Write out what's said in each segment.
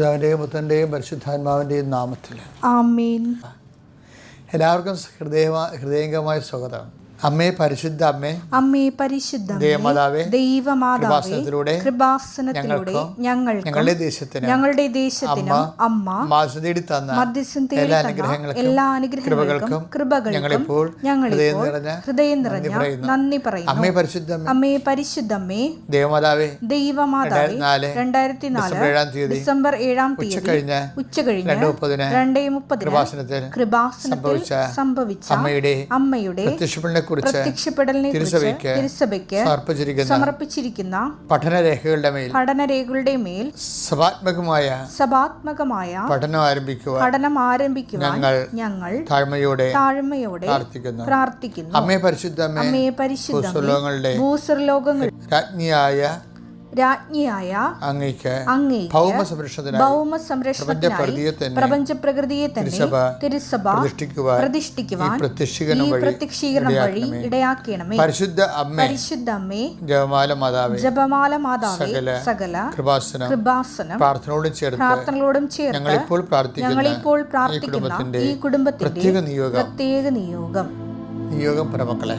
പിതാവിന്റെയും പുത്രന്റെയും പരിശുദ്ധാത്മാവിന്റെയും നാമത്തിൽ. ആമീൻ. എല്ലാവർക്കും ഹൃദയ ഹൃദയംഗമായ സ്വാഗതം. അമ്മേ പരിശുദ്ധ അമ്മേ അമ്മേ പരിശുദ്ധ ദേവമാതാവേ ദൈവമാതാവേ കൃപാസനത്തിലൂടെ ഞങ്ങൾ ഞങ്ങളുടെ ദേശത്തിന് ഞങ്ങളുടെ ദേശത്തിന് അമ്മ മാസുതേടി തന്ന മധ്യസ്ഥം എല്ലാ അനുഗ്രഹങ്ങൾക്കും എല്ലാ അനുഗ്രഹങ്ങൾക്കും കൃപകൾക്കും ഞങ്ങളിപ്പോൾ ഹൃദയം നിറഞ്ഞ ഹൃദയം നിറഞ്ഞ നന്ദി പറയുന്നു. അമ്മേ പരിശുദ്ധ അമ്മേ. അമ്മേ പരിശുദ്ധമ്മേ ദേവമാതാവേ ദൈവമാതാവേ രണ്ടായിരത്തി നാല് ഡിസംബർ ഏഴാം തീയതി ഡിസംബർ ഏഴാം തീയതി കഴിഞ്ഞ് ഉച്ച കഴിഞ്ഞ് രണ്ട് മുപ്പതിന് രണ്ടേ മുപ്പതിന് കൃപാസനത്തിൽ കൃപാസനത്തിൽ സംഭവിച്ച അമ്മയുടെ അമ്മയുടെ കുറിച്ച് തിരുസഭയ്ക്ക് തിരുസഭയ്ക്ക് സമർപ്പിച്ചിരിക്കുന്ന പഠനരേഖകളുടെ മേൽ പഠനരേഖകളുടെ മേൽ സഭാത്മകമായ സഭാത്മകമായ പഠനം ആരംഭിക്കുക പഠനം ആരംഭിക്കുക ഞങ്ങൾ ഞങ്ങൾ താഴ്മയോടെ താഴ്മയോടെ പ്രാർത്ഥിക്കുന്നു. പ്രാർത്ഥിക്കുന്നു. അമ്മയെ പരിശുദ്ധ അമ്മയെ അമ്മേ പരിശുദ്ധ പുസ്തകങ്ങളുടെ ഭൂസ്വർലോകങ്ങൾ രാജ്ഞിയായ രാജ്ഞിയായ അങ്ങയ്ക്ക് അങ്ങേക്ക് ഭൗമ സംരക്ഷണത്തിനായി തന്നെ പ്രപഞ്ച പ്രകൃതിയെ തന്നെ തിരുസഭ തിരുസഭ പ്രതിഷ്ഠിക്കുവാൻ ഈ പ്രതിഷ്ഠിക്കുവാൻ ഈ പ്രത്യക്ഷീകരണം വഴി ഇടയാക്കണമേ. പരിശുദ്ധ അമ്മേ പരിശുദ്ധ അമ്മേ ജപമാല മാതാവേ ജപമാല മാതാവേ സകല കൃപാസനം കൃപാസനം പ്രാർത്ഥനയോടും ചേർത്ത് പ്രാർത്ഥനകളോടും ചേർത്ത് ഞങ്ങളിപ്പോൾ പ്രാർത്ഥിക്കുന്ന ഞങ്ങളിപ്പോൾ പ്രാർത്ഥിക്കുന്ന ഈ കുടുംബത്തിന്റെ പ്രത്യേക നിയോഗം. പ്രത്യേക നിയോഗം. നിയോഗം പരമക്കളെ.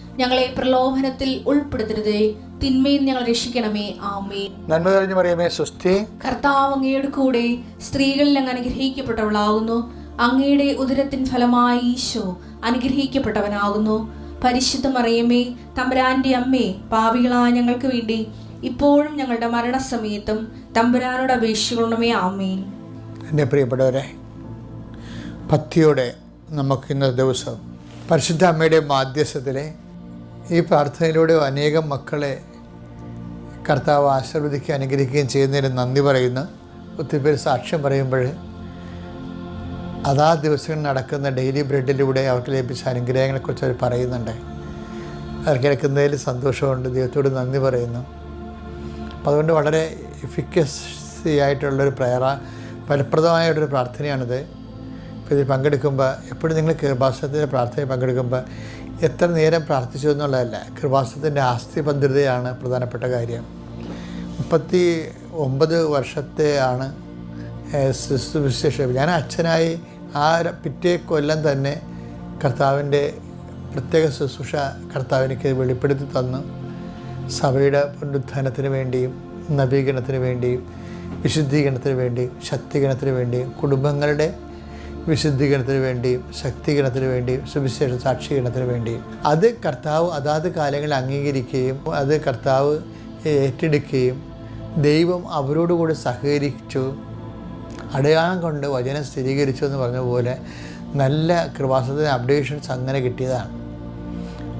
ഞങ്ങളെ പ്രലോഭനത്തിൽ ഉൾപ്പെടുത്തരുതേ. തിന്മയിൽ ഞങ്ങൾ രക്ഷിക്കണമേ. ആമേ നന്മ കഴിഞ്ഞു പറയുമേ സ്വസ്തി. കർത്താവ് അങ്ങയുടെ കൂടെ സ്ത്രീകളിൽ അങ്ങ് അനുഗ്രഹിക്കപ്പെട്ടവളാകുന്നു. അങ്ങയുടെ ഉദരത്തിൻ ഫലമായി ഈശോ അനുഗ്രഹിക്കപ്പെട്ടവനാകുന്നു. പരിശുദ്ധ മറിയമേ തമ്പുരാന്റെ അമ്മേ പാവികളായ ഞങ്ങൾക്ക് വേണ്ടി ഇപ്പോഴും ഞങ്ങളുടെ മരണസമയത്തും തമ്പുരാനോട് അപേക്ഷിക്കണമേ. ആമേൻ. എന്റെ പ്രിയപ്പെട്ടവരെ ഭക്തിയോടെ നമുക്ക് ഇന്നത്തെ ദിവസം പരിശുദ്ധ അമ്മയുടെ മാധ്യസ്ഥത്തിലെ ഈ പ്രാർത്ഥനയിലൂടെ അനേകം മക്കളെ കർത്താവ് ആശീർവദിക്കുകയും അനുഗ്രഹിക്കുകയും ചെയ്യുന്നതിന് നന്ദി പറയുന്ന. ഒത്തിരി പേര് സാക്ഷ്യം പറയുമ്പോൾ അതാ ദിവസങ്ങളിൽ നടക്കുന്ന ഡെയിലി ബ്രെഡിലൂടെ അവർക്ക് ലഭിച്ച അനുഗ്രഹങ്ങളെക്കുറിച്ച് അവർ പറയുന്നുണ്ട്. അവർ കേൾക്കുന്നതിൽ സന്തോഷമുണ്ട്. ദൈവത്തോട് നന്ദി പറയുന്നു. അപ്പം അതുകൊണ്ട് വളരെ എഫിക്കസി ആയിട്ടുള്ളൊരു പ്രയറ ഫലപ്രദമായിട്ടൊരു പ്രാർത്ഥനയാണിത്. ഇപ്പോൾ ഇതിൽ പങ്കെടുക്കുമ്പോൾ എപ്പോഴും നിങ്ങൾ കൃപാസനത്തിന്റെ പ്രാർത്ഥനയിൽ പങ്കെടുക്കുമ്പോൾ എത്ര നേരം പ്രാർത്ഥിച്ചു എന്നുള്ളതല്ല കൃപാസനത്തിന്റെ ആസ്തി ഭദ്രതയാണ് പ്രധാനപ്പെട്ട കാര്യം. മുപ്പത്തി ഒമ്പത് വർഷത്തെ ആണ് സുവിശേഷം ഞാൻ അച്ഛനായി ആ പിറ്റേ കൊല്ലം തന്നെ കർത്താവിന്റെ പ്രത്യേക ശുശ്രൂഷ കർത്താവിനേക്ക് വെളിപ്പെടുത്തി തന്നു. സഭയുടെ പുനരുത്ഥാനത്തിന് വേണ്ടിയും നവീകരണത്തിന് വേണ്ടിയും വിശുദ്ധീകരണത്തിന് വേണ്ടിയും ശക്തീകരണത്തിന് വേണ്ടിയും കുടുംബങ്ങളുടെ വിശുദ്ധീകരണത്തിന് വേണ്ടിയും ശക്തീകരണത്തിന് വേണ്ടിയും സുവിശേഷ സാക്ഷീകരണത്തിന് വേണ്ടിയും. അത് കർത്താവ് അതാത് കാലങ്ങളിൽ അംഗീകരിക്കുകയും അത് കർത്താവ് ഏറ്റെടുക്കുകയും ദൈവം അവരോടുകൂടി സഹകരിച്ചു അടയാളം കൊണ്ട് വചനം സ്ഥിരീകരിച്ചു എന്ന് പറഞ്ഞ പോലെ നല്ല കൃപാസത്തിന് അപ്ഡേഷൻസ് അങ്ങനെ കിട്ടിയതാണ്.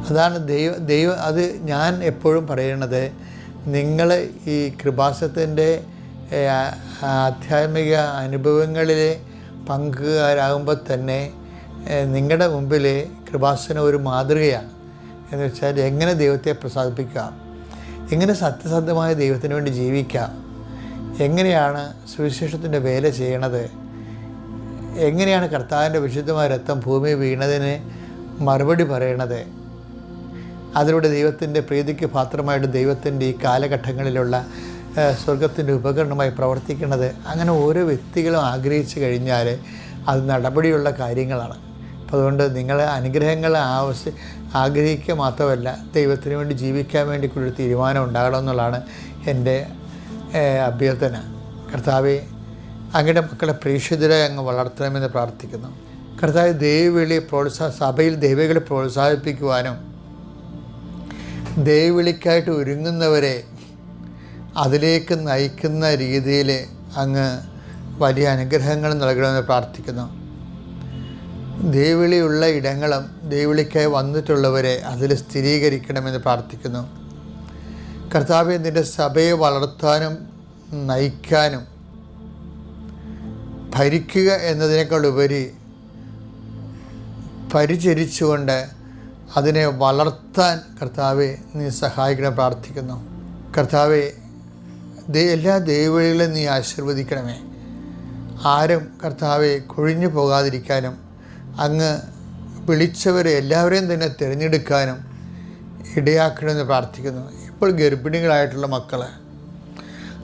അതാണ് ദൈവ ദൈവ അത് ഞാൻ എപ്പോഴും പറയുന്നത് നിങ്ങൾ ഈ കൃപാസത്തിന്റെ ആധ്യാത്മിക അനുഭവങ്ങളിൽ പങ്കുകാരാകുമ്പോൾ തന്നെ നിങ്ങളുടെ മുമ്പിൽ കൃപാസന ഒരു മാതൃകയാണ്. എന്ന് വെച്ചാൽ എങ്ങനെ ദൈവത്തെ പ്രസാദിപ്പിക്കാം? എങ്ങനെ സത്യസന്ധമായ ദൈവത്തിന് വേണ്ടി ജീവിക്കാം? എങ്ങനെയാണ് സുവിശേഷത്തിന്റെ വേല ചെയ്യണത്? എങ്ങനെയാണ് കർത്താവിന്റെ വിശുദ്ധമായ രക്തം ഭൂമി വീണതിന് മറുപടി പറയണത്? അതിലൂടെ ദൈവത്തിന്റെ പ്രീതിക്ക് പാത്രമായിട്ട് ദൈവത്തിന്റെ ഈ കാലഘട്ടങ്ങളിലുള്ള സ്വർഗത്തിന്റെ ഉപകരണമായി പ്രവർത്തിക്കുന്നത്. അങ്ങനെ ഓരോ വ്യക്തികളും ആഗ്രഹിച്ചു കഴിഞ്ഞാൽ അത് നടപടിയുള്ള കാര്യങ്ങളാണ്. അപ്പോൾ അതുകൊണ്ട് നിങ്ങൾ അനുഗ്രഹങ്ങൾ ആവശ്യ ആഗ്രഹിക്കുക മാത്രമല്ല ദൈവത്തിന് വേണ്ടി ജീവിക്കാൻ വേണ്ടി ഒരു തീരുമാനം ഉണ്ടാകണം എന്നുള്ളതാണ് എന്റെ അഭ്യർത്ഥന. കർത്താവെ അങ്ങയുടെ മക്കളെ പ്രേക്ഷിതരെ അങ്ങ് വളർത്തണമെന്ന് പ്രാർത്ഥിക്കുന്നു. കർത്താവ് ദൈവവിളി പ്രോത്സാഹ സഭയിൽ ദൈവകളെ പ്രോത്സാഹിപ്പിക്കുവാനും ദൈവവിളിക്കായിട്ട് ഒരുങ്ങുന്നവരെ അതിലേക്ക് നയിക്കുന്ന രീതിയിൽ അങ്ങ് വലിയ അനുഗ്രഹങ്ങൾ നൽകണമെന്ന് പ്രാർത്ഥിക്കുന്നു. ദേവിളിയുള്ള ഇടങ്ങളും ദേവിളിക്കായി വന്നിട്ടുള്ളവരെ അതിൽ സ്ഥിരീകരിക്കണമെന്ന് പ്രാർത്ഥിക്കുന്നു. കർത്താവെ നിന്റെ സഭയെ വളർത്താനും നയിക്കാനും ഭരിക്കുക എന്നതിനേക്കാൾ ഉപരി പരിചരിച്ചുകൊണ്ട് അതിനെ വളർത്താൻ കർത്താവെ നീ സഹായിക്കണം പ്രാർത്ഥിക്കുന്നു. കർത്താവെ എല്ലാ ദൈവവഴികളും നീ ആശീർവദിക്കണമേ. ആരും കർത്താവെ കൊഴിഞ്ഞു പോകാതിരിക്കാനും അങ്ങ് വിളിച്ചവരെ എല്ലാവരെയും തന്നെ തിരഞ്ഞെടുക്കാനും ഇടയാക്കണമെന്ന് പ്രാർത്ഥിക്കുന്നു. ഇപ്പോൾ ഗർഭിണികളായിട്ടുള്ള മക്കൾ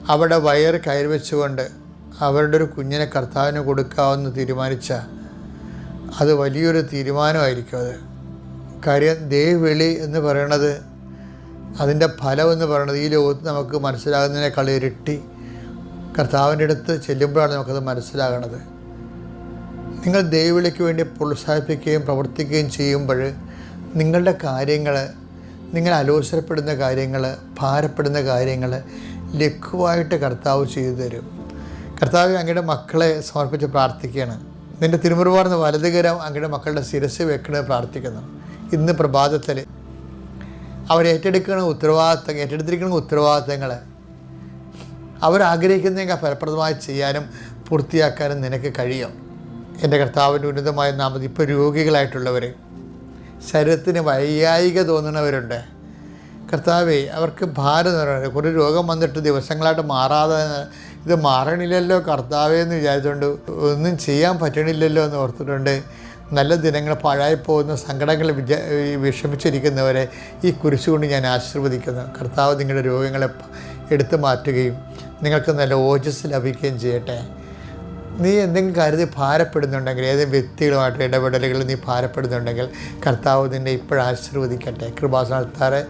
അവിടെ വയറ് കയറിവെച്ചുകൊണ്ട് അവരുടെ ഒരു കുഞ്ഞിനെ കർത്താവിന് കൊടുക്കാമെന്ന് തീരുമാനിച്ച അത് വലിയൊരു തീരുമാനമായിരിക്കും അത്. കാര്യം ദേവിളി എന്ന് പറയണത് അതിന്റെ ഫലമെന്ന് പറയുന്നത് ഈ ലോകത്ത് നമുക്ക് മനസ്സിലാകുന്നതിനേക്കാൾ ഇരട്ടി കർത്താവിന്റെ അടുത്ത് ചെല്ലുമ്പോഴാണ് നമുക്കത് മനസ്സിലാകണത്. നിങ്ങൾ ദൈവവിളിക്ക് വേണ്ടി പ്രോത്സാഹിപ്പിക്കുകയും പ്രവർത്തിക്കുകയും ചെയ്യുമ്പോൾ നിങ്ങളുടെ കാര്യങ്ങൾ നിങ്ങൾ അലോസരപ്പെടുന്ന കാര്യങ്ങൾ ഭാരപ്പെടുന്ന കാര്യങ്ങൾ ലഘുവായിട്ട് കർത്താവ് ചെയ്തു തരും കർത്താവ് അങ്ങയുടെ മക്കളെ സമർപ്പിച്ച് പ്രാർത്ഥിക്കുകയാണ്. നിന്റെ തിരുമുറുപാടുന്ന വലതുകരം അങ്ങയുടെ മക്കളുടെ ശിരസ് വെക്കണമെന്ന് പ്രാർത്ഥിക്കുന്നു. ഇന്ന് പ്രഭാതത്തിൽ അവരേറ്റെടുക്കുന്ന ഉത്തരവാദിത്തങ്ങൾ ഏറ്റെടുത്തിരിക്കുന്ന ഉത്തരവാദിത്തങ്ങൾ അവരാഗ്രഹിക്കുന്നതിനൊക്കെ ഫലപ്രദമായി ചെയ്യാനും പൂർത്തിയാക്കാനും നിനക്ക് കഴിയും. എന്റെ കർത്താവിന്റെ ഉന്നതമായ നാമത് ഇപ്പോൾ രോഗികളായിട്ടുള്ളവർ ശരീരത്തിന് വൈകായിക തോന്നുന്നവരുണ്ട്. കർത്താവെ അവർക്ക് ഭാരം നിറയുന്നത് കുറേ രോഗം വന്നിട്ട് ദിവസങ്ങളായിട്ട് മാറാതെ ഇത് മാറണില്ലല്ലോ കർത്താവേ എന്ന് വിചാരിച്ചുകൊണ്ട് ഒന്നും ചെയ്യാൻ പറ്റണില്ലല്ലോ എന്ന് ഓർത്തിട്ടുണ്ട്. നല്ല ദിനങ്ങൾ പാഴായിപ്പോകുന്ന സങ്കടങ്ങൾ വിജ വിഷമിച്ചിരിക്കുന്നവരെ ഈ കുരിശുകൊണ്ട് ഞാൻ ആശീർവദിക്കുന്നു. കർത്താവ് നിങ്ങളുടെ രോഗങ്ങളെ എടുത്തു മാറ്റുകയും നിങ്ങൾക്ക് നല്ല ഓജസ് ലഭിക്കുകയും ചെയ്യട്ടെ. നീ എന്തെങ്കിലും കരുതി ഭാരപ്പെടുന്നുണ്ടെങ്കിൽ ഏതെങ്കിലും വ്യക്തികളുമായിട്ട് ഇടപെടലുകളിൽ നീ ഭാരപ്പെടുന്നുണ്ടെങ്കിൽ കർത്താവ് നിന്നെ ഇപ്പോൾ ആശീർവദിക്കട്ടെ. കൃപാസനത്താറെ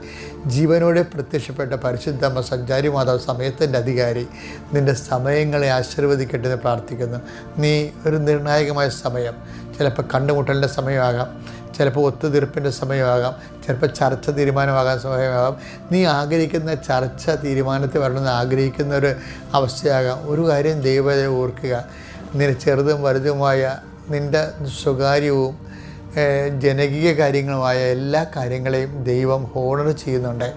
ജീവനോടെ പ്രത്യക്ഷപ്പെട്ട പരിശുദ്ധമ്മ സഞ്ചാരി മാതാവ് സമയത്തിന്റെ അധികാരി നിന്റെ സമയങ്ങളെ ആശീർവദിക്കട്ടെ എന്ന് പ്രാർത്ഥിക്കുന്നു. നീ ഒരു നിർണായകമായ സമയം ചിലപ്പോൾ കണ്ടുമുട്ടലിന്റെ സമയമാകാം ചിലപ്പോൾ ഒത്തുതീർപ്പിന്റെ സമയമാകാം ചിലപ്പോൾ ചർച്ച തീരുമാനമാകാൻ സമയമാകാം. നീ ആഗ്രഹിക്കുന്ന ചർച്ച തീരുമാനത്തിൽ വരണമെന്ന് ആഗ്രഹിക്കുന്ന ഒരു അവസ്ഥയാകാം. ഒരു കാര്യം ദൈവത്തെ ഓർക്കുക നിന്റെ ചെറുതും വലുതുമായ നിന്റെ സ്വകാര്യവും ജനകീയ കാര്യങ്ങളുമായ എല്ലാ കാര്യങ്ങളെയും ദൈവം ഹോണർ ചെയ്യുന്നുണ്ട്.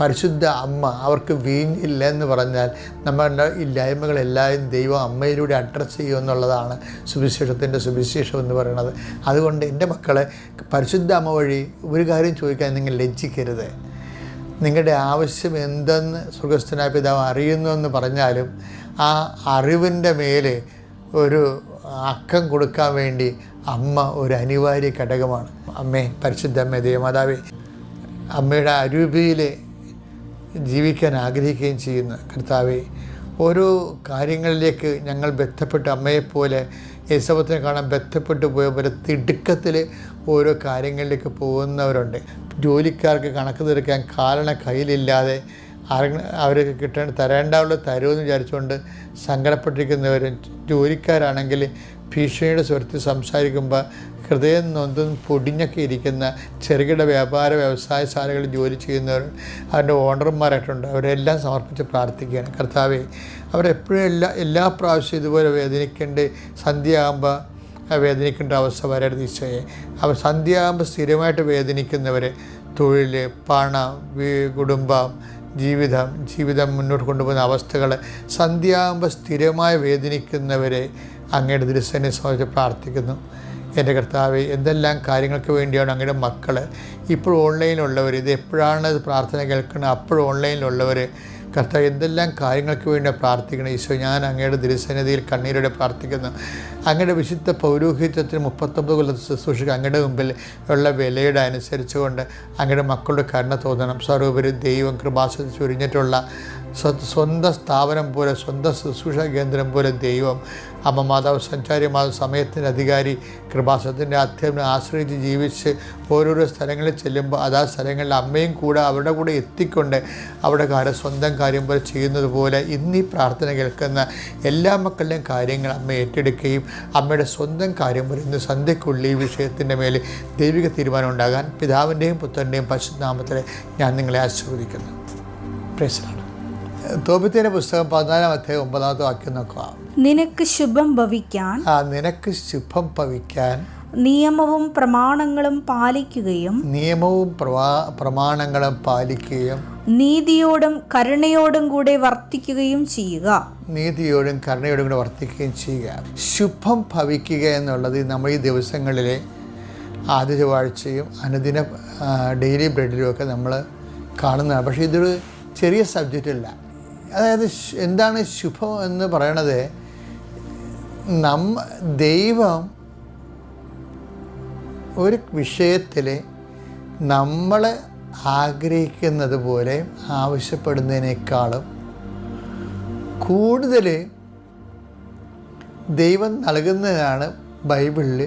പരിശുദ്ധ അമ്മ അവർക്ക് വീഞ്ഞില്ല എന്ന് പറഞ്ഞാൽ നമ്മളുടെ ഇല്ലായ്മകളെല്ലാം ദൈവം അമ്മയിലൂടെ അഡ്രസ്സ് ചെയ്യുമെന്നുള്ളതാണ് സുവിശേഷത്തിന്റെ സുവിശേഷം എന്ന് പറയുന്നത്. അതുകൊണ്ട് എന്റെ മക്കളെ പരിശുദ്ധ അമ്മ വഴി ഒരു കാര്യം ചോദിക്കാൻ നിങ്ങൾ ലജ്ജിക്കരുത്. നിങ്ങളുടെ ആവശ്യം എന്തെന്ന് സുഖസ്ഥനായ പിതാവ് അറിയുന്നു എന്ന് പറഞ്ഞാലും ആ അറിവിന്റെ മേലെ ഒരു അക്കം കൊടുക്കാൻ വേണ്ടി അമ്മ ഒരു അനിവാര്യ ഘടകമാണ്. അമ്മേ പരിശുദ്ധ അമ്മേ ദേവമാതാവേ അമ്മയുടെ അരൂപിയിൽ ജീവിക്കാൻ ആഗ്രഹിക്കുകയും ചെയ്യുന്ന കർത്താവെ ഓരോ കാര്യങ്ങളിലേക്ക് ഞങ്ങൾ ബന്ധപ്പെട്ട് അമ്മയെപ്പോലെ യേശുപത്തിനെ കാണാൻ ബന്ധപ്പെട്ട് പോയ പോലെ തിടുക്കത്തിൽ ഓരോ കാര്യങ്ങളിലേക്ക് പോകുന്നവരുണ്ട്. ജോലിക്കാർക്ക് കണക്ക് തീർക്കാൻ കാരണ കയ്യിലില്ലാതെ അവർക്ക് കിട്ടേണ്ട തരേണ്ടാവുള്ള തരുമെന്ന് വിചാരിച്ചുകൊണ്ട് സങ്കടപ്പെട്ടിരിക്കുന്നവരും ജോലിക്കാരാണെങ്കിൽ ഭീഷണിയുടെ സ്വരത്തിൽ സംസാരിക്കുമ്പോൾ ഹൃദയം നൊന്തും പൊടിഞ്ഞൊക്കെ ഇരിക്കുന്ന ചെറുകിട വ്യാപാര വ്യവസായ ശാലകളിൽ ജോലി ചെയ്യുന്നവർ അവരുടെ ഓണർമാരായിട്ടുണ്ട്. അവരെല്ലാം സമർപ്പിച്ച് പ്രാർത്ഥിക്കുകയാണ്. കർത്താവെ അവരെപ്പോഴും എല്ലാ എല്ലാ പ്രാവശ്യവും ഇതുപോലെ വേദനിക്കേണ്ട സന്ധ്യയാകുമ്പോൾ വേദനിക്കേണ്ട അവസ്ഥ വരരുത് ഈശോയെ. അവർ സന്ധ്യയാകുമ്പോൾ സ്ഥിരമായിട്ട് വേദനിക്കുന്നവർ തൊഴിൽ പണം കുടുംബം ജീവിതം ജീവിതം മുന്നോട്ട് കൊണ്ടുപോകുന്ന അവസ്ഥകൾ സന്ധ്യയാകുമ്പോൾ സ്ഥിരമായി വേദനിക്കുന്നവരെ അങ്ങയുടെ ദൃശ്യനെ സംബന്ധിച്ച് പ്രാർത്ഥിക്കുന്നു. എന്റെ കർത്താവ് എന്തെല്ലാം കാര്യങ്ങൾക്ക് വേണ്ടിയാണ് അങ്ങയുടെ മക്കൾ ഇപ്പോൾ ഓൺലൈനിലുള്ളവർ ഇത് എപ്പോഴാണ് പ്രാർത്ഥന കേൾക്കുന്നത് അപ്പോഴും ഓൺലൈനിലുള്ളവർ കർത്താവ് എന്തെല്ലാം കാര്യങ്ങൾക്ക് വേണ്ടി പ്രാർത്ഥിക്കണം? ഈശോ ഞാൻ അങ്ങയുടെ ദുരുസന്നിധിയിൽ കണ്ണീരോടെ പ്രാർത്ഥിക്കുന്നു. അങ്ങയുടെ വിശുദ്ധ പൗരോഹിത്യത്തിന് മുപ്പത്തൊമ്പത് കൊല്ലത്തെ ശുശ്രൂഷയ്ക്ക് അങ്ങയുടെ മുമ്പിൽ ഉള്ള വിലയുടെ അനുസരിച്ചുകൊണ്ട് അങ്ങയുടെ മക്കളുടെ കരുണ തോന്നണം. സ്വരൂപരും ദൈവം കൃപാശ്വസിച്ച് ചൊരിഞ്ഞിട്ടുള്ള സ്വ- സ്വന്തം സ്ഥാപനം പോലെ സ്വന്തം ശുശ്രൂഷ കേന്ദ്രം പോലെ ദൈവം അമ്മ മാതാവ് സഞ്ചാരി മാതാവ് സമയത്തിന്റെ അധികാരി കൃപാസത്തിന്റെ അധ്യയനം ആശ്രയിച്ച് ജീവിച്ച് ഓരോരോ സ്ഥലങ്ങളിൽ ചെല്ലുമ്പോൾ അതാ സ്ഥലങ്ങളിൽ അമ്മയും കൂടെ അവരുടെ കൂടെ എത്തിക്കൊണ്ട് അവിടെ കാര്യം സ്വന്തം കാര്യം പോലെ ചെയ്യുന്നത് പോലെ ഇന്ന് ഈ പ്രാർത്ഥന കേൾക്കുന്ന എല്ലാ മക്കളുടെയും കാര്യങ്ങൾ അമ്മ ഏറ്റെടുക്കുകയും അമ്മയുടെ സ്വന്തം കാര്യം പോലെ ഇന്ന് സന്ധ്യക്കുള്ളി ഈ വിഷയത്തിന്റെ മേൽ ദൈവിക തീരുമാനം ഉണ്ടാകാൻ പിതാവിന്റെയും പുത്രന്റെയും പശുനാമത്തിലെ ഞാൻ നിങ്ങളെ ആശീർവദിക്കുന്നു. പ്രേസലാണ് തോപത്തിന്റെ പുസ്തകം പതിനാലാം അധ്യായം ഒമ്പതാമത്തെ വാക്യം നോക്കുക നിനക്ക് ശുഭം ഭവിക്കാൻ ആ നിനക്ക് ശുഭം ഭവിക്കാൻ നിയമവും പ്രമാണങ്ങളും പാലിക്കുകയും നിയമവും പ്രമാണങ്ങളും പാലിക്കുകയും നീതിയോടും കരുണയോടും കൂടെ വർത്തിക്കുകയും ചെയ്യുക. നീതിയോടും കരുണയോടും കൂടെ വർത്തിക്കുകയും ചെയ്യുക. ശുഭം ഭവിക്കുക എന്നുള്ളത് നമ്മൾ ഈ ദിവസങ്ങളിലെ ആദ്യ ചൊവ്വാഴ്ചയും അനുദിന ഡെയിലി ബ്രെഡിലും ഒക്കെ നമ്മൾ കാണുന്നതാണ്. പക്ഷേ ഇതൊരു ചെറിയ സബ്ജക്റ്റ് അല്ല. അതായത് എന്താണ് ശുഭം എന്ന് പറയണത് നമ്മ ദൈവം ഒരു വിഷയത്തിൽ നമ്മൾ ആഗ്രഹിക്കുന്നത് പോലെ ആവശ്യപ്പെടുന്നതിനേക്കാളും കൂടുതൽ ദൈവം നൽകുന്നതാണ് ബൈബിളിൽ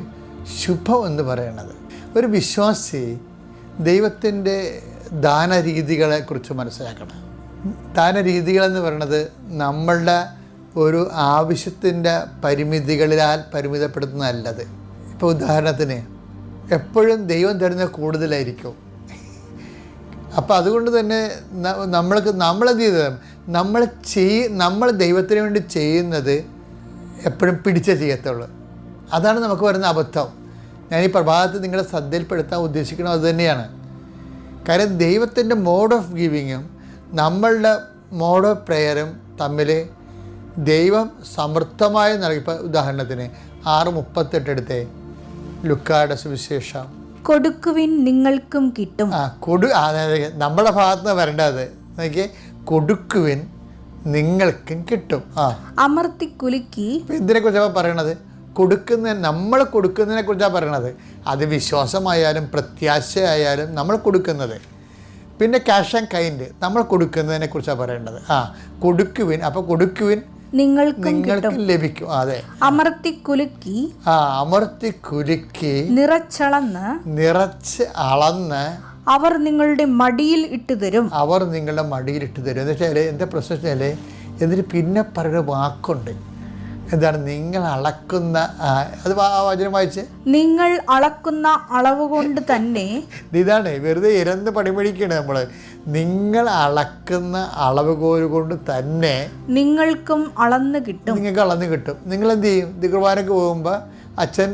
ശുഭം എന്ന് പറയുന്നത് ഒരു വിശ്വാസി ദൈവത്തിന്റെ ദാനരീതികളെ കുറിച്ച് മനസ്സിലാക്കണം ദാനരീതികളെന്ന് പറയുന്നത് നമ്മളുടെ ഒരു ആവശ്യത്തിന്റെ പരിമിതികളിലാൽ പരിമിതപ്പെടുത്തുന്നതല്ലത്. ഇപ്പോൾ ഉദാഹരണത്തിന് എപ്പോഴും ദൈവം തരുന്ന കൂടുതലായിരിക്കും. അപ്പോൾ അതുകൊണ്ട് തന്നെ നമ്മൾക്ക് നമ്മളെന്ത് ചെയ്തത് നമ്മൾ ചെയ് നമ്മൾ ദൈവത്തിന് വേണ്ടി ചെയ്യുന്നത് എപ്പോഴും പിടിച്ചേ ചെയ്യത്തുള്ളൂ. അതാണ് നമുക്ക് വരുന്ന അബദ്ധം. ഞാൻ ഈ പ്രഭാതത്തിൽ നിങ്ങളെ ശ്രദ്ധയിൽപ്പെടുത്താൻ ഉദ്ദേശിക്കണം അതുതന്നെയാണ് കാരണം ദൈവത്തിന്റെ മോഡ് ഓഫ് ഗിവിങ്ങും നമ്മളുടെ മോഡ് പ്രെയറും തമ്മിൽ ദൈവം സമൃദ്ധമായി നൽകി. ഉദാഹരണത്തിന് ആറ് മുപ്പത്തെട്ട് എടുത്തേ. ലുക്കായുടെ സുവിശേഷം. കൊടുക്കുവിൻ നിങ്ങൾക്കും കിട്ടും. ആ കൊടു അതായത് നമ്മുടെ ഭാഗത്ത് നിന്ന് വരേണ്ടത് നോക്കിയേ കൊടുക്കുവിൻ നിങ്ങൾക്കും കിട്ടും. ആ. അമർത്തി കുലുക്കി. ഇതിനെ കുറിച്ചാണ് പറയണത്? കൊടുക്കുന്ന നമ്മൾ കൊടുക്കുന്നതിനെ കുറിച്ചാണ് പറയണത്. അത് വിശ്വാസമായാലും പ്രത്യാശയായാലും നമ്മൾ കൊടുക്കുന്നത്. പിന്നെ ക്യാഷ് ആൻഡ് കൈൻഡ് നമ്മൾ കൊടുക്കുന്നതിനെ കുറിച്ചാണ് പറയേണ്ടത്. ആ കൊടുക്കുവിൻ. അപ്പോൾ കൊടുക്കുവിൻ നിങ്ങൾക്കും നിങ്ങൾക്ക് ലഭിക്കും. അതെ. അമർത്തി കുലുക്കി ആ അമർത്തി കുലുക്കി നിറച്ചളന്ന് നിറച്ച് അളന്ന് അവർ നിങ്ങളുടെ മടിയിൽ ഇട്ടുതരും അവർ നിങ്ങളുടെ മടിയിലിട്ട് തരും. എന്ന് വെച്ചാൽ എന്താ പ്രശ്നം വെച്ചാൽ എന്നിട്ട് പിന്നെ പറയുന്ന വാക്കുണ്ട്. എന്താണ് നിങ്ങൾ അളക്കുന്ന അത് വചനം വായിച്ച്. നിങ്ങൾ അളക്കുന്ന അളവ് കൊണ്ട് തന്നെ ഇതാണ് വെറുതെ ഇരന്ന് പണിമഴിക്കാണ് നമ്മൾ നിങ്ങൾ അളക്കുന്ന അളവ് കൊണ്ട് തന്നെ നിങ്ങൾക്കും അളന്ന് കിട്ടും. നിങ്ങൾക്ക് അളന്ന് കിട്ടും. നിങ്ങൾ എന്ത് ചെയ്യും? ഇത് പോകുമ്പോൾ അച്ഛൻ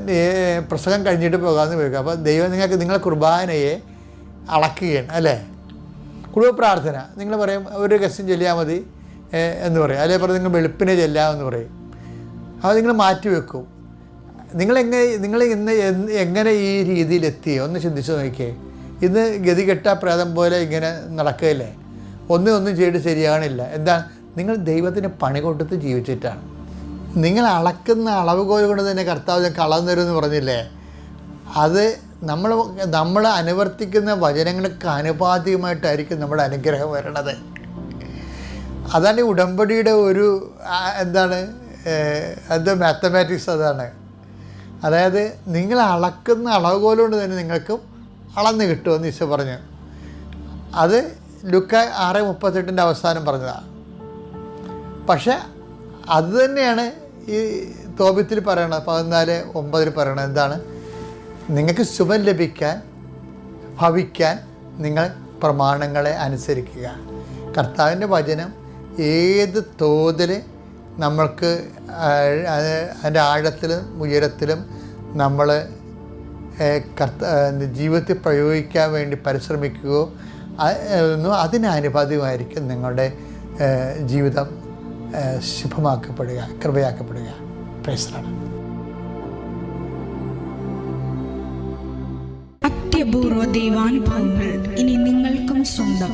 പ്രസംഗം കഴിഞ്ഞിട്ട് പോകാമെന്ന് വരിക. അപ്പോൾ ദൈവം നിങ്ങൾക്ക് നിങ്ങളെ കുർബാനയെ അളക്കുകയാണ് അല്ലേ? കുടുംബ പ്രാർത്ഥന. നിങ്ങൾ പറയും ഒരു ഗസ്റ്റും ചെല്ലിയാൽ മതി എന്ന് പറയും. അല്ലേ പറയും നിങ്ങൾ വെളുപ്പിനെ ചെല്ലാമെന്ന് പറയും. അത് നിങ്ങൾ മാറ്റി വെക്കും. നിങ്ങളെങ്ങനെ നിങ്ങൾ ഇന്ന് എങ്ങനെ ഈ രീതിയിലെത്തി ഒന്ന് ചിന്തിച്ച് നോക്കിയേ ഇന്ന് ഗതികെട്ട പ്രേതം പോലെ ഇങ്ങനെ നടക്കുകയല്ലേ? ഒന്നും ഒന്നും ചെയ്തിട്ട് ശരിയാകണില്ല എന്താ? നിങ്ങൾ ദൈവത്തിന് പണി കൊടുത്ത് ജീവിച്ചിട്ടാണ്. നിങ്ങൾ അളക്കുന്ന അളവ് കോൽ കൊണ്ട് തന്നെ കർത്താവ് ഞാൻ കളന്നു തരുമെന്ന് പറഞ്ഞില്ലേ? അത് നമ്മൾ നമ്മൾ അനുവർത്തിക്കുന്ന വചനങ്ങൾക്ക് ആനുപാതികമായിട്ടായിരിക്കും നമ്മുടെ അനുഗ്രഹം വരണത്. അതാണ് ഉടമ്പടിയുടെ ഒരു എന്താണ് അത് മാത്തമാറ്റിക്സ് അതാണ്. അതായത് നിങ്ങൾ അളക്കുന്ന അളവുകോൽ കൊണ്ട് തന്നെ നിങ്ങൾക്കും അളന്ന് കിട്ടുമെന്ന് ഈശോ പറഞ്ഞു. അത് ലുക്ക ആറ് മുപ്പത്തെട്ടിന്റെ അവസാനം പറഞ്ഞതാണ് പക്ഷേ അത് തന്നെയാണ് ഈ തോപത്തിൽ പറയണത് പതിനാല് ഒമ്പതിൽ പറയണത് എന്താണ്? നിങ്ങൾക്ക് ശുഭം ലഭിക്കാൻ ഭവിക്കാൻ നിങ്ങൾ പ്രമാണങ്ങളെ അനുസരിക്കുക. കർത്താവിന്റെ വചനം ഏത് തോതിൽ നമ്മൾക്ക് അതിന്റെ ആഴത്തിലും ഉയരത്തിലും നമ്മൾ കർത്ത ജീവിതത്തിൽ പ്രയോഗിക്കാൻ വേണ്ടി പരിശ്രമിക്കുകയോ അതിനനുപാതികമായിരിക്കും നിങ്ങളുടെ ജീവിതം ശുഭമാക്കപ്പെടുക കൃപയാക്കപ്പെടുക. പ്രൈസറാണ് അത്യപൂർവ ദൈവാനുഭവങ്ങൾ ഇനി നിങ്ങൾക്കും സ്വന്തം.